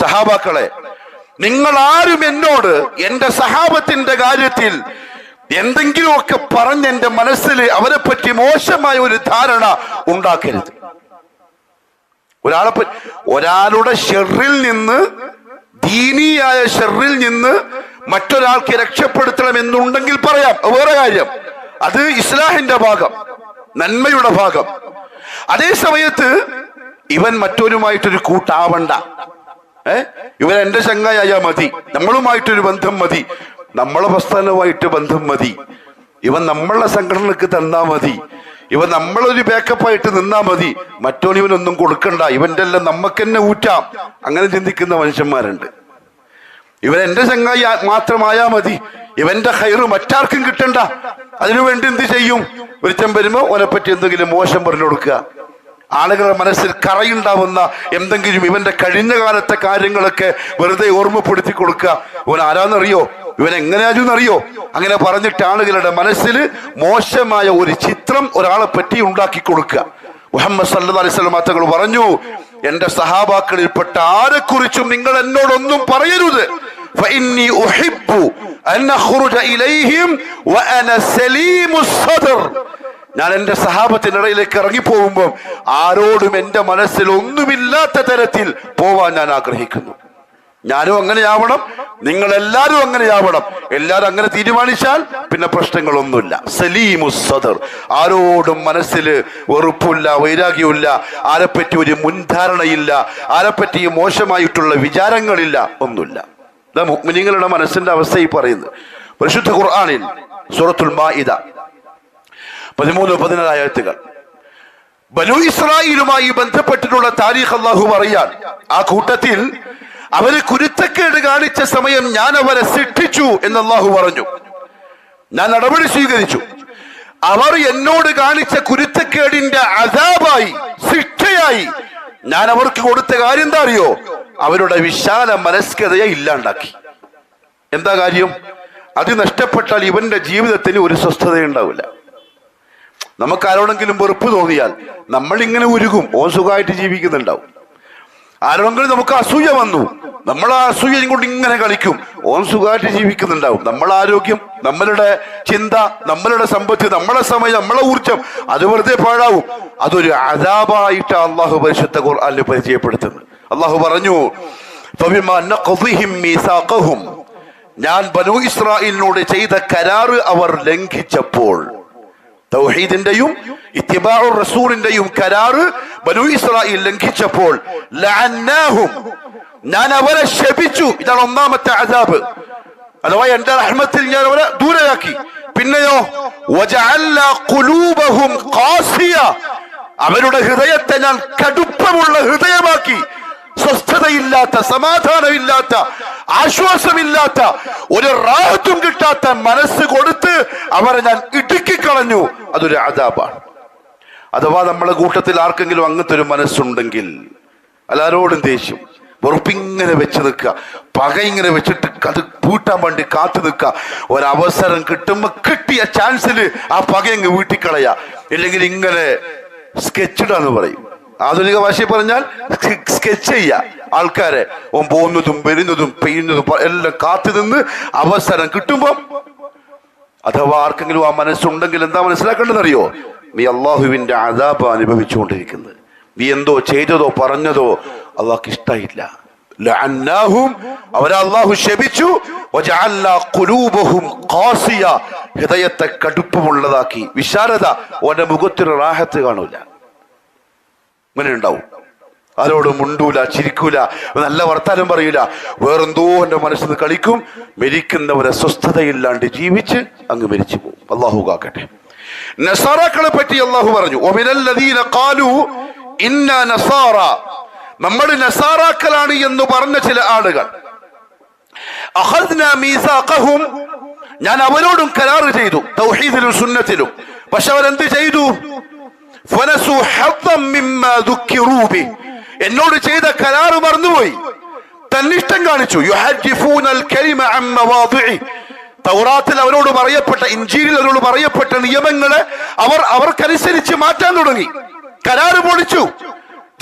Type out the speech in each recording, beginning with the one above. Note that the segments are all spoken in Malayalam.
സഹാബാക്കളെ നിങ്ങൾ ആരും എന്നോട് എന്റെ സഹാബത്തിന്റെ കാര്യത്തിൽ എന്തെങ്കിലുമൊക്കെ പറഞ്ഞ് എന്റെ മനസ്സിൽ അവരെ പറ്റി മോശമായ ഒരു ധാരണ ഉണ്ടാക്കരുത്. ഒരാളെ ഒരാളുടെ ഷെറിൽ നിന്ന് ദീനിയായ ഷെറിൽ നിന്ന് മറ്റൊരാൾക്ക് രക്ഷപ്പെടുത്തണം എന്നുണ്ടെങ്കിൽ പറയാം. വേറെ കാര്യം അത് ഇസ്ലാഹിന്റെ ഭാഗം നന്മയുടെ ഭാഗം. അതേ സമയത്ത് ഇവൻ മറ്റൊരുമായിട്ടൊരു കൂട്ടാവണ്ട. ഏ? ഇവൻ എന്റെ ചങ്ങായ മതി. നമ്മളുമായിട്ടൊരു ബന്ധം മതി. നമ്മളെ പ്രസ്ഥാനവുമായിട്ട് ബന്ധം മതി. ഇവൻ നമ്മളെ സംഘടനക്ക് തന്നാ മതി. ഇവൻ നമ്മളൊരു ബാക്കപ്പായിട്ട് നിന്നാ മതി. മറ്റോൻ ഇവനൊന്നും കൊടുക്കണ്ട. ഇവന്റെ എല്ലാം നമുക്ക് തന്നെ ഊറ്റാം. അങ്ങനെ ചിന്തിക്കുന്ന മനുഷ്യന്മാരുണ്ട്. ഇവൻ എന്റെ ചങ്ങായി മാത്രമായാ മതി. ഇവന്റെ ഹൈറ് മറ്റാർക്കും കിട്ടണ്ട. അതിനുവേണ്ടി എന്ത് ചെയ്യും? ഒരുത്തൻ വരുമ്പോ ഓനെപ്പറ്റി എന്തെങ്കിലും മോശം പറഞ്ഞു കൊടുക്കുക. ആളുകളുടെ മനസ്സിൽ കറയുണ്ടാവുന്ന എന്തെങ്കിലും ഇവന്റെ കഴിഞ്ഞ കാലത്തെ കാര്യങ്ങളൊക്കെ വെറുതെ ഓർമ്മപ്പെടുത്തി കൊടുക്കുക. ഇവൻ ആരാന്നറിയോ? ഇവൻ എങ്ങനെയാണെന്നറിയോ അങ്ങനെ പറഞ്ഞിട്ട് ആളുകളുടെ മനസ്സിൽ മോശമായ ഒരു ചിത്രം ഒരാളെ പറ്റി ഉണ്ടാക്കി കൊടുക്കുക. മുഹമ്മദ് സല്ലു അലൈഹി മാത്തകൾ പറഞ്ഞു എന്റെ സഹാബാക്കളിൽപ്പെട്ട ആരെക്കുറിച്ചും നിങ്ങൾ എന്നോടൊന്നും പറയരുത്. ഞാൻ എന്റെ സഹാബത്തിനിടയിലേക്ക് ഇറങ്ങിപ്പോകുമ്പോൾ ആരോടും എന്റെ മനസ്സിൽ ഒന്നുമില്ലാത്ത തരത്തിൽ പോവാൻ ഞാൻ ആഗ്രഹിക്കുന്നു. ഞാനും അങ്ങനെയാവണം നിങ്ങളെല്ലാവരും അങ്ങനെയാവണം. എല്ലാവരും അങ്ങനെ തീരുമാനിച്ചാൽ പിന്നെ പ്രശ്നങ്ങളൊന്നുമില്ല. സലീമു സദർ. ആരോടും മനസ്സിൽ വെറുപ്പില്ല വൈരാഗ്യമില്ല ആരെപ്പറ്റി ഒരു മുൻധാരണയില്ല ആരെപ്പറ്റി മോശമായിട്ടുള്ള വിചാരങ്ങളില്ല ഒന്നുമില്ല. ഇതാ മുക്മിനിങ്ങളുടെ മനസ്സിന്റെ അവസ്ഥ ഈ പറയുന്നത്. പരിശുദ്ധ ഖുർആാനിൽ സൂറത്തുൽ മാഇദ പതിമൂന്ന് പതിനാല് ആയത്തുകൾ. ബനു ഇസ്രായേലുമായി ബന്ധപ്പെട്ടിട്ടുള്ള താരിഖ് അള്ളാഹു പറയാൻ ആ കൂട്ടത്തിൽ അവർ കുരുത്തക്കേട് കാണിച്ച സമയം ഞാൻ അവരെ ശിക്ഷിച്ചു എന്ന് അള്ളാഹു പറഞ്ഞു. ഞാൻ നടപടി സ്വീകരിച്ചു. അവർ എന്നോട് കാണിച്ച കുരുത്തക്കേടിന്റെ അതാപായി ശിക്ഷയായി ഞാൻ അവർക്ക് കൊടുത്ത കാര്യം എന്താ അറിയോ? അവരുടെ വിശാല മനസ്കതയെ ഇല്ലാണ്ടാക്കി. എന്താ കാര്യം? അത് നഷ്ടപ്പെട്ടാൽ ഇവന്റെ ജീവിതത്തിന് ഒരു സ്വസ്ഥത ഉണ്ടാവില്ല നമുക്ക് ആരോടെങ്കിലും വെറുപ്പ് തോന്നിയാൽ നമ്മൾ ഇങ്ങനെ ഉരുകും. ഓൻ സുഖമായിട്ട് ജീവിക്കുന്നുണ്ടാവും. ആരോടെങ്കിലും നമുക്ക് അസൂയ വന്നു നമ്മൾ ആ അസൂയ കൊണ്ട് ഇങ്ങനെ കളിക്കും. ഓൻ സുഖമായിട്ട് ജീവിക്കുന്നുണ്ടാവും. നമ്മളെ ആരോഗ്യം നമ്മളുടെ ചിന്ത നമ്മളുടെ സമ്പത്ത് നമ്മളെ സമയം നമ്മളെ ഊർജം അത് വെറുതെ പാഴാവും. അതൊരു അതാപായിട്ട് അള്ളാഹു പരിശുദ്ധ ഖുർആനിൽ പരിചയപ്പെടുത്തുന്നു അള്ളാഹു പറഞ്ഞു ഞാൻ ബനു ഇസ്രായേലിനോട് ചെയ്ത കരാറ് അവർ ലംഘിച്ചപ്പോൾ തൗഹീദിന്റെയും ഇത്തിബാഉ റസൂലിന്റെയും കരാറ് ബനു ഇസ്രായേൽ ലംഘിച്ചപ്പോൾ ലഅന്നാഹും ഞാൻ അവരെ ശപിച്ചു. ഇതാണ് ഒന്നാമത്തെ അദാബ്. അഥവാ എന്റെ റഹ്മത്തിൽ ഞാൻ അവരെ ദൂരെയാക്കി. പിന്നെയോ അവരുടെ ഹൃദയത്തെ ഞാൻ കടുപ്പമുള്ള ഹൃദയമാക്കി. സ്വസ്ഥതയില്ലാത്ത സമാധാനമില്ലാത്ത ആശ്വാസമില്ലാത്ത ഒരു റാഹത്തും കിട്ടാത്ത മനസ്സ് കൊടുത്ത് അവരെ ഞാൻ ഇടുക്കിക്കളഞ്ഞു. അതൊരു ആദാബാണ്. അഥവാ നമ്മളെ കൂട്ടത്തിൽ ആർക്കെങ്കിലും അങ്ങനത്തെ ഒരു മനസ്സുണ്ടെങ്കിൽ എല്ലാരോടും ദേഷ്യം. വെറുപ്പിങ്ങനെ വെച്ച് നിൽക്കുക. പക ഇങ്ങനെ വെച്ചിട്ട് അത് പൂട്ടാൻ വേണ്ടി കാത്തു നിൽക്കുക. ഒരവസരം കിട്ടുമ്പോൾ കിട്ടിയ ചാൻസിൽ ആ പക അങ്ങ് വീട്ടിക്കളയാ ഇല്ലെങ്കിൽ ഇങ്ങനെ സ്കെച്ചിടാന്ന് പറയും. ആധുനിക ഭാഷയിൽ പറഞ്ഞാൽ സ്കെച്ച് ചെയ്യ ആൾക്കാരെ ഓൻ പോകുന്നതും വരുന്നതും പെയ്യുന്നതും എല്ലാം കാത്തു നിന്ന് അവസരം കിട്ടുമ്പം അഥവാ ആർക്കെങ്കിലും ആ മനസ്സുണ്ടെങ്കിൽ എന്താ മനസ്സിലാക്കേണ്ടതെന്നറിയോ? നീ അള്ളാഹുവിന്റെ അതാപ അനുഭവിച്ചുകൊണ്ടിരിക്കുന്നത്. നീ എന്തോ ചെയ്തതോ പറഞ്ഞതോ അള്ളാഹ്ക്ക് ഇഷ്ടായില്ല. അവരെ അള്ളാഹു ശപിച്ചു. ഹൃദയത്തെ കടുപ്പമുള്ളതാക്കി. വിശാലത ഓന്റെ മുഖത്തിന് റാഹത്ത് കാണൂല. ഇങ്ങനെ ഉണ്ടാവും ആരോടും മുണ്ടൂല ചിരിക്കൂല നല്ല വർത്താനം പറയൂല. വേറെന്തോ എന്റെ മനസ്സിൽ കളിക്കും. മരിക്കുന്നവരെ സ്വസ്ഥതയില്ലാണ്ട് ജീവിച്ച് അങ്ങ് മരിച്ചു പോകും. അള്ളാഹു കാക്കട്ടെ. നസാറാക്കളെ പറ്റി അള്ളാഹു പറഞ്ഞു. ഒമിനല്ലദീന ഖാലു ഇന്ന നസാറ. നമ്മൾ നസാറാക്കലാണ് എന്ന് പറഞ്ഞ ചില ആളുകൾ. ഞാൻ അവരോടും കരാറ് ചെയ്തു തൗഹീദിലും സുന്നത്തിലും. പക്ഷെ അവരെന്ത് ചെയ്തു? ഫനസു ഹദ്ദം മിമ്മാ ദുക്കിറൂ ബി. എന്നോട് ചെയ്ത കരാറ് മറന്നുപോയി തന്നിഷ്ടം കാണിച്ചു യുഹജ്ജിഫൂനൽ കലിമ അൻ മവാദിഇ. തൗറാത്തിൽ അവരോട് പറയപ്പെട്ട ഇഞ്ചീരിൽ അവരോട് പറയപ്പെട്ട നിയമങ്ങളെ അവർ അവർക്കനുസരിച്ച് മാറ്റാൻ തുടങ്ങി കരാറ് പൊളിച്ചു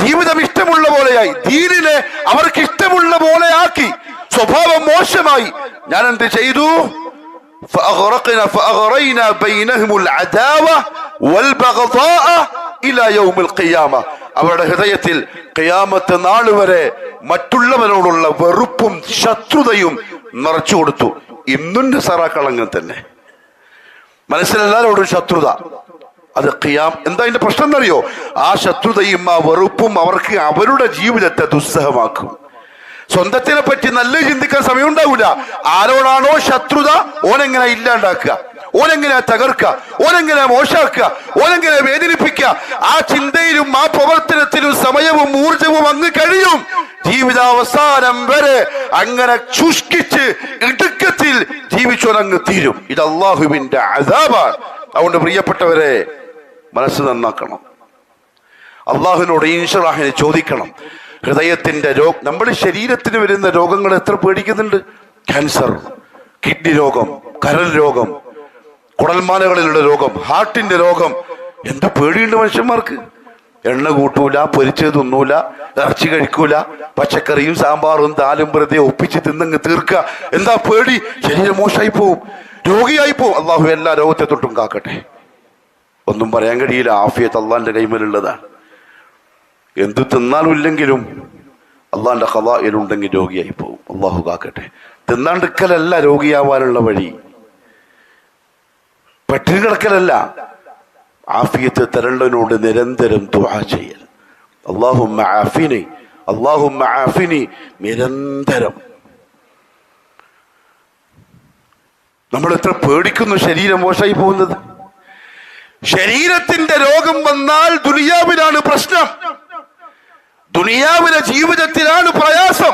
ജീവിതം ഇഷ്ടമുള്ള പോലെയായി ദീനിനെ അവർക്ക് ഇഷ്ടമുള്ള പോലെ ഉണ്ടാക്കി സ്വഭാവം മോശമായി ഞാൻ എന്ത് ചെയ്തു فأغرقنا فأغرينا بينهم العداوة والبغضاء അവരുടെ ഹൃദയത്തിൽ ഖിയാമത്ത് നാൾ വരെ മറ്റുള്ളവരോടുള്ള വെറുപ്പും ശത്രുതയും നിറച്ചു കൊടുത്തു. ഇന്നുണ്ട് സറാക്കൾ അങ്ങനെ തന്നെ. മനസ്സിലെല്ലാവരോടും ശത്രുത. അത് ഖിയാം. എന്താ അതിന്റെ പ്രശ്നം എന്നറിയോ? ആ ശത്രുതയും ആ വെറുപ്പും അവർക്ക് അവരുടെ ജീവിതത്തെ ദുസ്സഹമാക്കും. സ്വന്തത്തിനെ പറ്റി നല്ല ചിന്തിക്കാൻ സമയം ഉണ്ടാവില്ല ആരോടാണോ ശത്രുത ഓനെങ്ങനെ ഇല്ലാണ്ടാക്കുക. ഓനെങ്ങനെ തകർക്കുക ഓനെങ്ങനെ മോശാക്കുക ഓനെങ്ങനെ വേദനിപ്പിക്ക ആ ചിന്തയിലും ആ പ്രവർത്തനത്തിലും സമയവും ഊർജവും അങ്ങ് കഴിയും. ജീവിതാവസാനം വരെ അങ്ങനെ ചുഷ്കിച്ച് ഇടുക്കത്തിൽ ജീവിച്ചോനങ്ങ് തീരും. ഇത് അള്ളാഹുവിന്റെ അതാബാണ് അതുകൊണ്ട് പ്രിയപ്പെട്ടവരെ മനസ്സ് നന്നാക്കണം. അള്ളാഹുവിനോട് ഈശ്വറാഹിനെ ചോദിക്കണം. ഹൃദയത്തിന്റെ രോഗ നമ്മുടെ ശരീരത്തിന് വരുന്ന രോഗങ്ങൾ എത്ര പേടിക്കുന്നുണ്ട്? ക്യാൻസർ കിഡ്നി രോഗം കരൾ രോഗം കുടൽമാലകളിലുള്ള രോഗം ഹാർട്ടിന്റെ രോഗം. എന്താ പേടിയുണ്ട് മനുഷ്യന്മാർക്ക്? എണ്ണ കൂട്ടൂല പൊരിച്ചത് തിന്നൂല ഇറച്ചി കഴിക്കൂല പച്ചക്കറിയും സാമ്പാറും താലും വെറുതെ ഒപ്പിച്ച് തിന്നങ്ങ് തീർക്കുക. എന്താ പേടി? ശരീരം മോശമായി പോവും. രോഗിയായി പോവും. അള്ളാഹു എല്ലാ രോഗത്തെ തൊട്ടും കാക്കട്ടെ. ഒന്നും പറയാൻ കഴിയില്ല. ആഫിയത്ത് അള്ളാന്റെ കൈമേലുള്ളതാണ്. എന്തു തിന്നാലും ഇല്ലെങ്കിലും അള്ളാന്റെ ഹലായിലുണ്ടെങ്കിൽ രോഗിയായി പോവും. അള്ളാഹു കാക്കട്ടെ. തിന്നാണ്ടിക്കലല്ല രോഗിയാവാനുള്ള വഴി. പട്ടിണി കിടക്കലല്ല ആഫിയത്ത് തരണ്ടനോട് നിരന്തരം ദുആ ചെയ്യൽ. അള്ളാഹുമ്മ ആഫിനി അള്ളാഹുമ്മ ആഫിനി നിരന്തരം. നമ്മൾ എത്ര പേടിക്കുന്നു ശരീരം മോശമായി പോകുന്നത്. ശരീരത്തിന്റെ രോഗം വന്നാൽ ദുനിയാവിലാണ് പ്രശ്നം. ദുനിയാവിലെ ജീവിതത്തിലാണ് പ്രയാസം.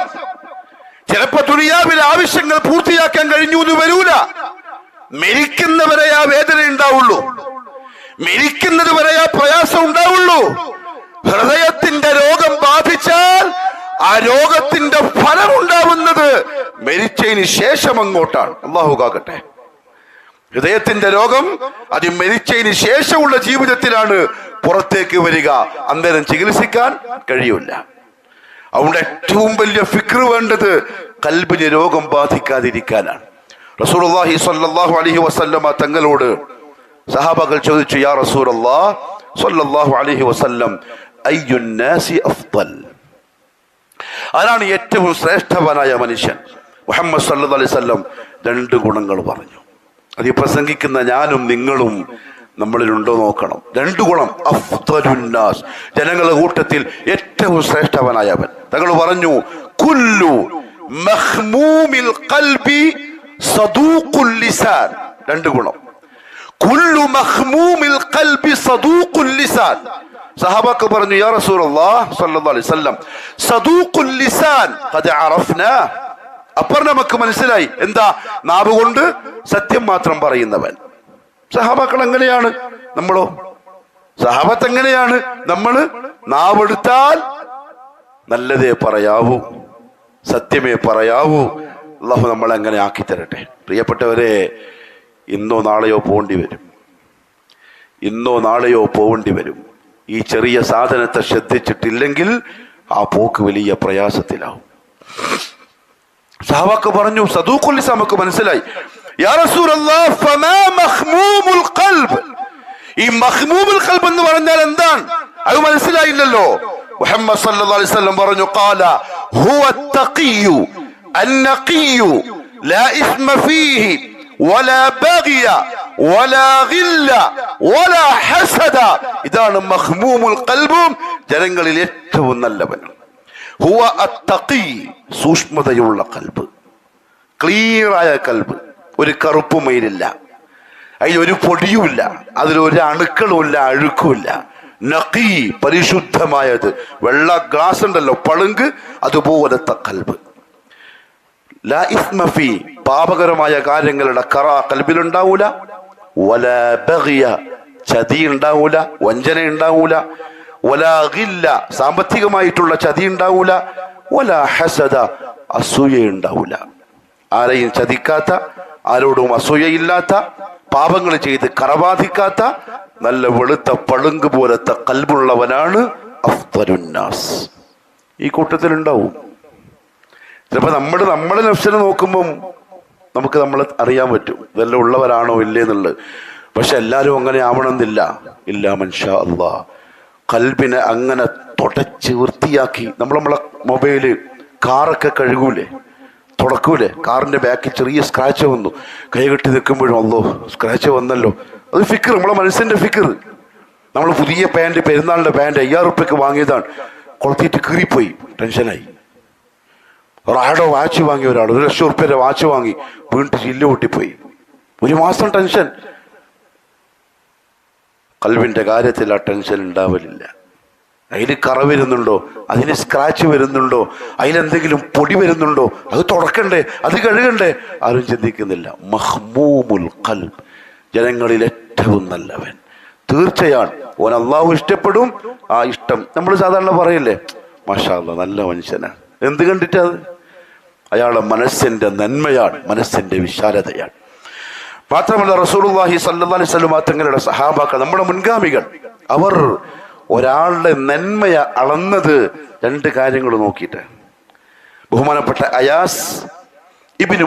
ചിലപ്പോ ദുനിയാവിലെ ആവശ്യങ്ങൾ പൂർത്തിയാക്കാൻ കഴിഞ്ഞു എന്ന് വരൂല. മരിക്കുന്നവരെ ആ വേദന ഉണ്ടാവുള്ളൂ. മരിക്കുന്നത് വരെ ആ പ്രയാസം ഉണ്ടാവുള്ളൂ. ഹൃദയത്തിന്റെ രോഗം ബാധിച്ചാൽ ആ രോഗത്തിന്റെ ഫലം ഉണ്ടാവുന്നത് മരിച്ചതിന് ശേഷം അങ്ങോട്ടാണ്. അള്ളാഹു കാക്കട്ടെ. ഹൃദയത്തിന്റെ രോഗം അത് മരിച്ചതിന് ശേഷമുള്ള ജീവിതത്തിലാണ് പുറത്തേക്ക് വരിക. അന്നേരം ചികിത്സിക്കാൻ കഴിയൂല. അതുകൊണ്ട് ഏറ്റവും വലിയ ഫിക്ർ വേണ്ടത് കൽബിന് രോഗം ബാധിക്കാതിരിക്കാനാണ്. റസൂലുള്ളാഹി സ്വല്ലല്ലാഹു അലൈഹി വസല്ലമ തങ്ങളോട് സഹാബകൾ ചോദിച്ചു യാ റസൂർ അലൈഹി വസല്ലം ആരാണ് ഏറ്റവും ശ്രേഷ്ഠവനായ മനുഷ്യൻ? മുഹമ്മദ് സല്ലു വസല്ലം രണ്ട് ഗുണങ്ങൾ പറഞ്ഞു. അത് ഈ പ്രസംഗിക്കുന്ന ഞാനും നിങ്ങളും നമ്മളിലുണ്ടോ നോക്കണം. രണ്ട് ഗുണം അഫ്തരുന്നാസ് ജനങ്ങളുടെ കൂട്ടത്തിൽ ഏറ്റവും ശ്രേഷ്ഠവനായവൻ. തങ്ങൾ പറഞ്ഞു കുല്ലു മഹ്മൂമിൽ ഖൽബി സദൂഖുൽ ലിസാൻ. രണ്ട് ഗുണം. കുല്ലു മഹ്മൂമിൽ ഖൽബി സദൂഖുൽ ലിസാൻ. സഹാബാക്ക് പറഞ്ഞു യാ റസൂലുള്ളാഹ് സ്വല്ലല്ലാഹു അലൈഹി വസല്ലം സദൂഖുൽ ലിസാൻ ഖദ് അറഫ്നാ. അപ്പോൾ നമുക്ക് മനസ്സിലായി എന്താ നാവ് കൊണ്ട് സത്യം മാത്രം പറയുന്നവൻ. സഹാബാക്കൾ എങ്ങനെയാണ് നമ്മളോ? സഹാബത്ത് എങ്ങനെയാണ്? നമ്മൾ നാവെടുത്താൽ നല്ലതേ പറയാവൂ സത്യമേ പറയാവൂ അള്ളാഹു നമ്മളെ അങ്ങനെ ആക്കി തരട്ടെ പ്രിയപ്പെട്ടവരെ ഇന്നോ നാളെയോ പോകേണ്ടി വരും. ഇന്നോ നാളെയോ പോകേണ്ടി വരും. ഈ ചെറിയ സാധനത്തെ ശ്രദ്ധിച്ചിട്ടില്ലെങ്കിൽ ആ പോക്ക് വലിയ പ്രയാസത്തിലാവും. സഹാബാക്ക് പറഞ്ഞു സദൂഖുൽ നമുക്ക് മനസ്സിലായി. ഈ എന്ന് പറഞ്ഞാൽ എന്താണ്? അത് മനസ്സിലായില്ലല്ലോ. മുഹമ്മദ് പറഞ്ഞു ഖാല അന്നഖിയു ലാ ഇസ്മ ഫീഹി ولا بغي ولا غل ولا حسد ഇതാണ് മഖ്മൂമുൽ ഖൽബും ജനങ്ങളിൽ ഏറ്റവും നല്ലവൻ ഹുവ അത്തഖി സൂക്ഷ്മതയുള്ള കൽബ് ക്ലിയറായ കൽബ് ഒരു കറുപ്പുമയിലില്ല അതിൽ ഒരു പൊടിയുമില്ല അതിലൊരു അണുക്കളുമില്ല അഴുക്കുമില്ല നഖി പരിശുദ്ധമായത് വെള്ള ഗ്ലാസ് ഉണ്ടല്ലോ പളുങ്ക് അതുപോലത്തെ കൽബ് ലാ പാപകരമായ കാര്യങ്ങളുടെ കറ കൽബിലുണ്ടാവൂല. വല ബഹിയ ചതി ഉണ്ടാവൂല വഞ്ചന ഉണ്ടാവൂല വല ഗില്ല സാമ്പത്തികമായിട്ടുള്ള ചതി ഉണ്ടാവൂല വല ഹസദ അസൂയ ഉണ്ടാവൂല ആരെയും ചതിക്കാത്ത ആരോടും അസൂയയില്ലാത്ത പാപങ്ങൾ ചെയ്ത് കറബാധിക്കാത്ത നല്ല വെളുത്ത പളുങ്ക് പോലത്തെ കൽബുള്ളവനാണ് അഫ്തരുന്നാസ് ഈ കൂട്ടത്തിലുണ്ടാവും. ചിലപ്പോൾ നമ്മൾ നമ്മുടെ നഫ്സിനെ നോക്കുമ്പം നമുക്ക് നമ്മൾ അറിയാൻ പറ്റും. ഇതെല്ലാം ഉള്ളവരാണോ ഇല്ലേ എന്നുള്ളത് പക്ഷെ എല്ലാവരും അങ്ങനെ ആവണമെന്നില്ല. ഇല്ല മനുഷ്യ അള്ളാ കൽബിനെ അങ്ങനെ തുടച്ച് വൃത്തിയാക്കി. നമ്മൾ നമ്മളെ മൊബൈൽ കാറൊക്കെ കഴുകൂലേ? തുടക്കൂലേ? കാറിന്റെ ബാക്കിൽ ചെറിയ സ്ക്രാച്ച് വന്നു. കൈകെട്ടി നിൽക്കുമ്പോഴും അല്ലോ സ്ക്രാച്ച് വന്നല്ലോ. അത് ഫിക്കർ നമ്മളെ മനസ്സിന്റെ ഫിക്കർ നമ്മൾ പുതിയ പാന്റ് പെരുന്നാളിന്റെ പാന്റ് അയ്യായിരം റുപ്യക്ക് വാങ്ങിയതാണ്. കൊളത്തിയിട്ട് കീറിപ്പോയി. ടെൻഷനായി. റാഡോ വാച്ച് വാങ്ങിയ ഒരാൾ ഒരു ലക്ഷം റുപ്യയുടെ വാച്ച് വാങ്ങി വീണ്ടും ചില്ല് പൊട്ടിപ്പോയി. ഒരു മാസം ടെൻഷൻ. കൽവിന്റെ കാര്യത്തിൽ ആ ടെൻഷൻ ഉണ്ടാവലില്ല. അതിൽ കറ വരുന്നുണ്ടോ? അതിന് സ്ക്രാച്ച് വരുന്നുണ്ടോ? അതിലെന്തെങ്കിലും പൊടി വരുന്നുണ്ടോ? അത് തുടക്കണ്ടേ? അത് കഴുകണ്ടേ? ആരും ചിന്തിക്കുന്നില്ല. മഹ്മൂമുൽ കൽബ്. ജനങ്ങളിൽ ഏറ്റവും നല്ലവൻ. തീർച്ചയാണ് ഓൻ അള്ളാഹു ഇഷ്ടപ്പെടും ആ ഇഷ്ടം. നമ്മൾ സാധാരണ പറയില്ലേ മാഷാ നല്ല മനുഷ്യനാണ് എന്ത് കണ്ടിട്ടാ അയാളുടെ മനസ്സിന്റെ നന്മയാണ് മനസ്സിന്റെ വിശാലതയാണ്. മാത്രമല്ല റസൂലുള്ളാഹി സല്ലി വസല്ലം തങ്ങളുടെ സഹാബാക്കൾ നമ്മുടെ മുൻഗാമികൾ അവർ ഒരാളുടെ നന്മയ അളന്നത് രണ്ട് കാര്യങ്ങൾ നോക്കിയിട്ട്. ബഹുമാനപ്പെട്ട അയാസ് ഇബ്നു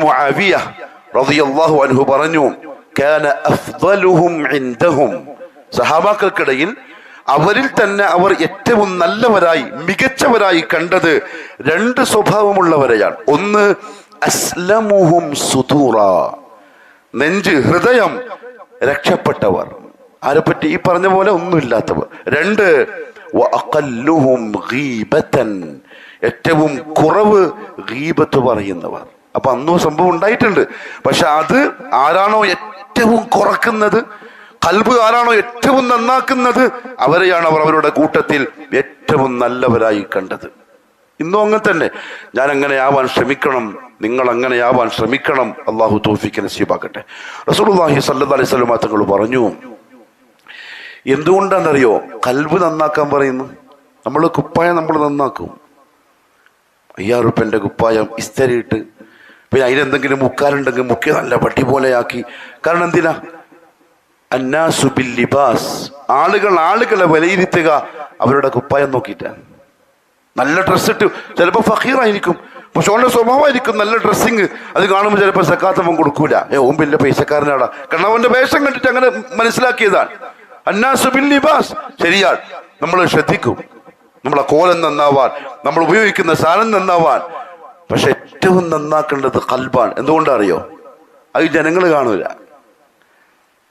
റളിയല്ലാഹു അൻഹു പറഞ്ഞു കാന ഇൻദഹും. സഹാബാക്കൾക്കിടയിൽ അവരിൽ തന്നെ അവർ ഏറ്റവും നല്ലവരായി മികച്ചവരായി കണ്ടത് രണ്ട് സ്വഭാവമുള്ളവരെയാണ്. ഒന്ന് അസ്ലമുഹും സുദൂറ. നെഞ്ച് ഹൃദയം രക്ഷപ്പെട്ടവർ. ആരെപ്പറ്റി? ഈ പറഞ്ഞ പോലെ ഒന്നുമില്ലാത്തവർ. രണ്ട് ഏറ്റവും കുറവ് ഗീബത്ത് പറയുന്നവർ. അപ്പൊ അന്നും സംഭവം ഉണ്ടായിട്ടുണ്ട്. പക്ഷെ അത് ആരാണോ ഏറ്റവും കുറക്കുന്നത്? കൽബ് ആരാണോ ഏറ്റവും നന്നാക്കുന്നത്? അവരെയാണ് അവർ അവരുടെ കൂട്ടത്തിൽ ഏറ്റവും നല്ലവരായി കണ്ടത്. ഇന്നും അങ്ങനെ തന്നെ. ഞാൻ അങ്ങനെയാവാൻ ശ്രമിക്കണം. നിങ്ങൾ അങ്ങനെയാവാൻ ശ്രമിക്കണം. അള്ളാഹു തോഫിക്ക് നസീബാക്കട്ടെ. റസൂലുള്ളാഹി സല്ലല്ലാഹു അലൈഹി തങ്ങൾ പറഞ്ഞു എന്തുകൊണ്ടാണെന്നറിയോ? കൽബ് നന്നാക്കാൻ പറയുന്നു. നമ്മൾ കുപ്പായം നമ്മൾ നന്നാക്കും. അയ്യാറുപ്പന്റെ കുപ്പായം ഇസ്തരിയിട്ട്. പിന്നെ അതിലെന്തെങ്കിലും മുക്കാലുണ്ടെങ്കിൽ മുക്കി നല്ല പട്ടി പോലെയാക്കി. കാരണം എന്തിനാ? അന്നാസു ബിൽ ലിബാസ് ആളുകൾ ആളുകളെ വിലയിരുത്തുക അവരുടെ കുപ്പായം നോക്കിയിട്ടാണ് നല്ല ഡ്രസ്സ് ഇട്ട് ചിലപ്പോൾ ഫക്കീറായിരിക്കും പക്ഷെ ഓന്റെ സ്വഭാവമായിരിക്കും നല്ല ഡ്രസ്സിങ് അത് കാണുമ്പോൾ ചിലപ്പോൾ സക്കാത്തവൻ കൊടുക്കൂല. ഏ ഓൻ വലിയ പൈസക്കാരനാടാ. കാരണം അവന്റെ വേഷം കണ്ടിട്ട് അങ്ങനെ മനസ്സിലാക്കിയതാണ്. അന്നാസു ബിൽ ലിബാസ് ശരിയാണ് നമ്മൾ ശ്രദ്ധിക്കും. നമ്മളെ കോലം നന്നാവാൻ നമ്മൾ ഉപയോഗിക്കുന്ന സാധനം നന്നാവാൻ. പക്ഷെ ഏറ്റവും നന്നാക്കേണ്ടത് കൽബാണ്. എന്തുകൊണ്ടറിയോ? അത് ജനങ്ങൾ കാണൂല.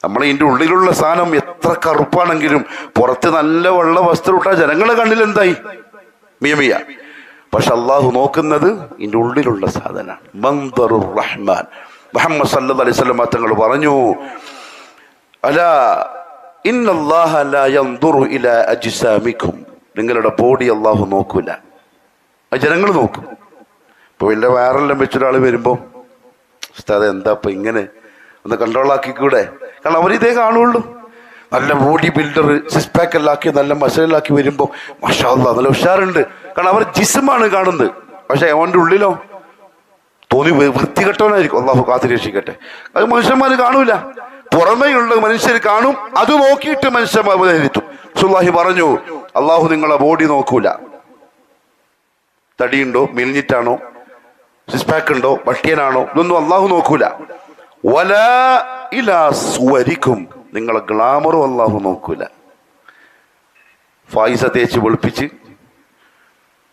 നമ്മൾ ഇതിന്റെ ഉള്ളിലുള്ള സാധനം എത്ര കറുപ്പാണെങ്കിലും പുറത്ത് നല്ല വെള്ള വസ്ത്രം ഇട്ടാൽ ജനങ്ങളെ കണ്ണിൽ എന്തായി? മിയമിയ. പക്ഷെ അള്ളാഹു നോക്കുന്നത് ഇതിന്റെ ഉള്ളിലുള്ള സാധനമാണ് റഹ്മാൻ. മുഹമ്മദ് സല്ലു അലൈഹി തങ്ങൾ പറഞ്ഞു അല നിങ്ങളുടെ ബോഡി അള്ളാഹു നോക്കൂല. ജനങ്ങൾ നോക്കും. ഇപ്പൊ വലിയ വയറെല്ലാം വെച്ചൊരാൾ വരുമ്പോ ഉസ്താദ് എന്താ ഇപ്പൊ ഇങ്ങനെ ഒന്ന് കൺട്രോൾ ആക്കിക്കൂടെ? കാരണം അവരിതേ കാണുള്ളൂ. നല്ല ബോഡി ബിൽഡർ സിക്സ് പാക്ക് എല്ലാം ആക്കി നല്ല മസലാക്കി വരുമ്പോ മഷാ അല്ലാ, നല്ല ഉഷാറുണ്ട്. കാരണം അവർ ജിസ്മാണ് കാണുന്നത്. പക്ഷെ അവന്റെ ഉള്ളിലോ തോന്നി വൃത്തി വൃത്തികെട്ടവനായിരിക്കും. അള്ളാഹു കാത്തിരക്ഷിക്കട്ടെ അത് മനുഷ്യന്മാർ കാണൂല. പുറമേയുള്ള മനുഷ്യർ കാണും. അത് നോക്കിയിട്ട് മനുഷ്യന്മാർ വിലയിരുത്തും സുല്ലാഹി പറഞ്ഞു അള്ളാഹു നിങ്ങളെ ബോഡി നോക്കൂല. തടിയുണ്ടോ? മെലിഞ്ഞിട്ടാണോ സിക്സ് പാക്ക് ഉണ്ടോ? വട്ടിയനാണോ? ഇതൊന്നും അള്ളാഹു നോക്കൂല. വല ഇലാ നിങ്ങളെ ഗ്ലാമറും അള്ളാഹു നോക്കൂല. ഫായിസ തേച്ച് വെളുപ്പിച്ച്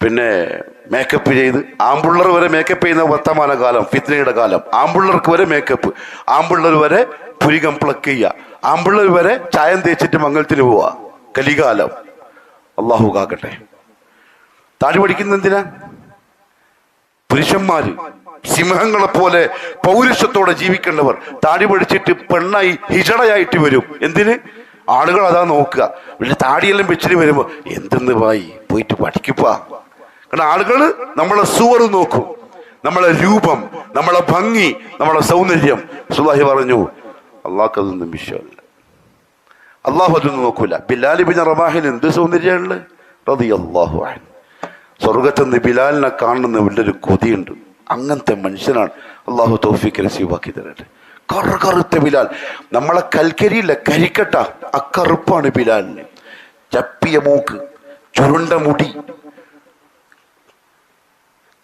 പിന്നെ മേക്കപ്പ് ചെയ്ത് ആമ്പിള്ളർ വരെ മേക്കപ്പ് ചെയ്യുന്ന വർത്തമാന കാലം ഫിത്നയുടെ കാലം. ആമ്പിള്ളർക്ക് വരെ മേക്കപ്പ് ആമ്പിള്ളർ വരെ പുരികം പ്ലക്ക് ചെയ്യുക. ആമ്പിള്ളർ വരെ ചായം തേച്ചിട്ട് മംഗലത്തിന് പോവുക. കലികാലം. അള്ളാഹു കാക്കട്ടെ. താടി പഠിക്കുന്ന എന്തിനാ പുരുഷന്മാര്. സിംഹങ്ങളെ പോലെ പൗരുഷത്തോടെ ജീവിക്കേണ്ടവർ താടി പഠിച്ചിട്ട് പെണ്ണായി ഹിജടയായിട്ട് വരും. എന്തിന്? ആളുകൾ അതാ നോക്കുക. പിന്നെ താടിയെല്ലാം വെച്ചിട്ട് വരുമ്പോ എന്തെന്ന് വായി പോയിട്ട് പഠിക്കുപ്പാ. കാരണം ആളുകൾ നമ്മളെ സുവർ നോക്കും. നമ്മളെ രൂപം നമ്മളെ ഭംഗി നമ്മളെ സൗന്ദര്യം. സുലാഹി പറഞ്ഞു അള്ളാഹ് അതൊന്നും വിഷയമല്ല അള്ളാഹു അതൊന്നും നോക്കൂല. ബിലാലി ബിൻ റമാഹിന് എന്ത് സൗന്ദര്യമുള്ളത് റളിയല്ലാഹു അൻഹു. സ്വർഗത്തുനിന്ന് ബിലാലിനെ കാണുന്ന വലിയൊരു കൊതിയുണ്ട്. അങ്ങനത്തെ മനുഷ്യനാണ്. അള്ളാഹു തോഫിക്ക് നസീബാക്കി തരട്ടെ. കറു കറുത്ത ബിലാൽ. നമ്മളെ കൽക്കരിയില്ല കരിക്കട്ട. അക്കറുപ്പാണ് ബിലാലിന് ചപ്പിയ മൂക്ക് ചുരുണ്ട മുടി.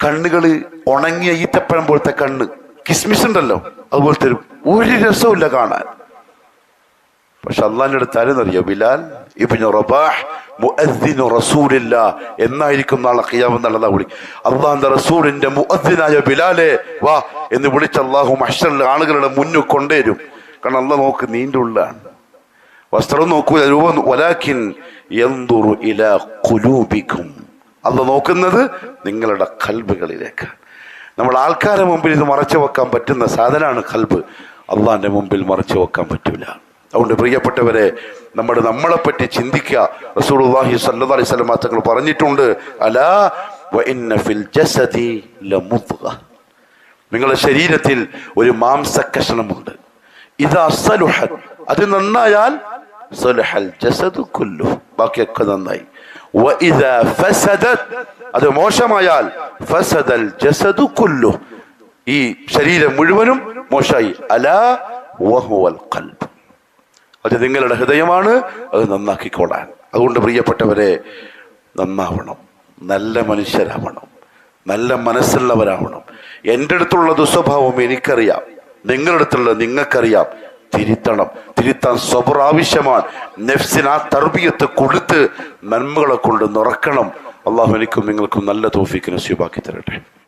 കണ്ണുകൾ ഉണങ്ങിയ ഈത്തപ്പഴം പോലത്തെ കണ്ണ്. കിസ്മിസ് ഉണ്ടല്ലോ അതുപോലത്തെ ഒരു രസമില്ല കാണാൻ. പക്ഷെ അള്ളാന്റെ അടുത്ത് ആരെന്നറിയോ? ബിലാൽ ഇബ്നു റബാഹ് മുഅദ്ദിനു റസൂലില്ല. എന്നായിരിക്കും നാളെ ഖിയാമെന്ന് അള്ളാഹ് വിളി. അള്ളാന്റെ റസൂലിന്റെ മുഅദ്ദിനായ ബിലാലെ വാ എന്ന് വിളിച്ച് അള്ളാഹു മഷറിൽ ആളുകളുടെ മുന്നിൽ കൊണ്ടുവരും. കാരണം അള്ളാഹ് നോക്ക് നീന്റെ ഉള്ളാണ് വസ്ത്രം നോക്കൂല രൂപം ഒലാക്കിൻ യൻദുറു ഇലാ കുലൂപിക്കും അല്ല നോക്കുന്നത് നിങ്ങളുടെ കൽബുകളിലേക്ക്. നമ്മൾ ആൾക്കാരെ മുമ്പിൽ ഇത് മറച്ചു വെക്കാൻ പറ്റുന്ന സാധനമാണ് കൽബ്. അള്ളാന്റെ മുമ്പിൽ മറച്ചു വെക്കാൻ പറ്റൂല. അതുകൊണ്ട് പ്രിയപ്പെട്ടവരെ നമ്മളെ പറ്റി ചിന്തിക്കുക. റസൂലുള്ളാഹി സ്വല്ലല്ലാഹി അലൈഹി വസല്ലം തങ്ങൾ പറഞ്ഞിട്ടുണ്ട് അലാ ഫിൽ ജസദി നിങ്ങളുടെ ശരീരത്തിൽ ഒരു മാംസക്കഷണമുണ്ട്. ഇതാ സലുഹത്. അത് നന്നായാൽ സലുഹൽ ജസദു കുല്ലു. ബാക്കിയൊക്കെ നന്നായി. ഫസദത്. അത് മോശമായാൽ ഫസദൽ ജസദു കുല്ലു. ഈ ശരീരം മുഴുവനും മോശമായി. അലാ വഹുവൽ ഖൽബ്. അത് നിങ്ങളുടെ ഹൃദയമാണ് അത് നന്നാക്കിക്കോളാൻ. അതുകൊണ്ട് പ്രിയപ്പെട്ടവരെ നന്നാവണം. നല്ല മനുഷ്യരാവണം. നല്ല മനസ്സുള്ളവരാവണം. എന്റെ അടുത്തുള്ള ദുസ്വഭാവം എനിക്കറിയാം. നിങ്ങളുടെ അടുത്തുള്ള നിങ്ങൾക്കറിയാം. തിരുത്തണം. തിരുത്താൻ സ്വബർ ആവശ്യമാണ് നെഫ്സിന് ആ തർബിയത്ത് കൊടുത്ത് നന്മകളെ കൊണ്ട് നിറക്കണം. അള്ളാഹു എനിക്കും നിങ്ങൾക്കും നല്ല തോഫിക്ക് നസീബാക്കി തരട്ടെ.